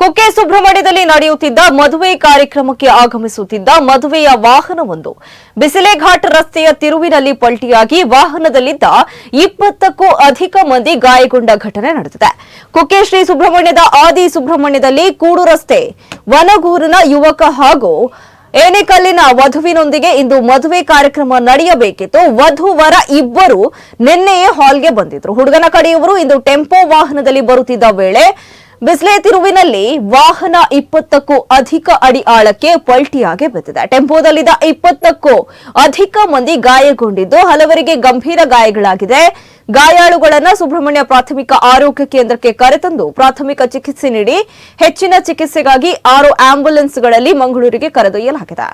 ಕುಕ್ಕೆ ಸುಬ್ರಹ್ಮಣ್ಯದಲ್ಲಿ ನಡೆಯುತ್ತಿದ್ದ ಮದುವೆ ಕಾರ್ಯಕ್ರಮಕ್ಕೆ ಆಗಮಿಸುತ್ತಿದ್ದ ಮದುವೆಯ ವಾಹನವೊಂದು ಬಿಸಿಲೆಘಾಟ್ ರಸ್ತೆಯ ತಿರುವಿನಲ್ಲಿ ಪಲ್ಟಿಯಾಗಿ ವಾಹನದಲ್ಲಿದ್ದ ಇಪ್ಪತ್ತಕ್ಕೂ ಅಧಿಕ ಮಂದಿ ಗಾಯಗೊಂಡ ಘಟನೆ ನಡೆದಿದೆ. ಕುಕ್ಕೆ ಶ್ರೀ ಸುಬ್ರಹ್ಮಣ್ಯದ ಆದಿ ಸುಬ್ರಹ್ಮಣ್ಯದಲ್ಲಿ ಕೂಡು ರಸ್ತೆ, ವನಗೂರಿನ ಯುವಕ ಹಾಗೂ ಏನೆಕಲ್ಲಿನ ವಧುವಿನೊಂದಿಗೆ ಇಂದು ಮದುವೆ ಕಾರ್ಯಕ್ರಮ ನಡೆಯಬೇಕಿತ್ತು. ವಧು ವರ ಇಬ್ಬರು ನಿನ್ನೆಯೇ ಹಾಲ್ಗೆ ಬಂದಿದ್ರು. ಹುಡುಗನ ಕಡೆಯವರು ಇಂದು ಟೆಂಪೋ ವಾಹನದಲ್ಲಿ ಬರುತ್ತಿದ್ದ ವೇಳೆ ಬಿಸ್ಲೆ ತಿರುವಿನಲ್ಲಿ ವಾಹನ ಇಪ್ಪತ್ತಕ್ಕೂ ಅಧಿಕ ಅಡಿ ಆಳಕ್ಕೆ ಪಲ್ಟಿಯಾಗಿ ಬಿದ್ದಿದೆ. ಟೆಂಪೋದಲ್ಲಿದ್ದ ಇಪ್ಪತ್ತಕ್ಕೂ ಅಧಿಕ ಮಂದಿ ಗಾಯಗೊಂಡಿದ್ದು ಹಲವರಿಗೆ ಗಂಭೀರ ಗಾಯಗಳಾಗಿದೆ. ಗಾಯಾಳುಗಳನ್ನು ಸುಬ್ರಹ್ಮಣ್ಯ ಪ್ರಾಥಮಿಕ ಆರೋಗ್ಯ ಕೇಂದ್ರಕ್ಕೆ ಕರೆತಂದು ಪ್ರಾಥಮಿಕ ಚಿಕಿತ್ಸೆ ನೀಡಿ ಹೆಚ್ಚಿನ ಚಿಕಿತ್ಸೆಗಾಗಿ ಆರು ಆಂಬ್ಯುಲೆನ್ಸ್ಗಳಲ್ಲಿ ಮಂಗಳೂರಿಗೆ ಕರೆದೊಯ್ಯಲಾಗಿದೆ.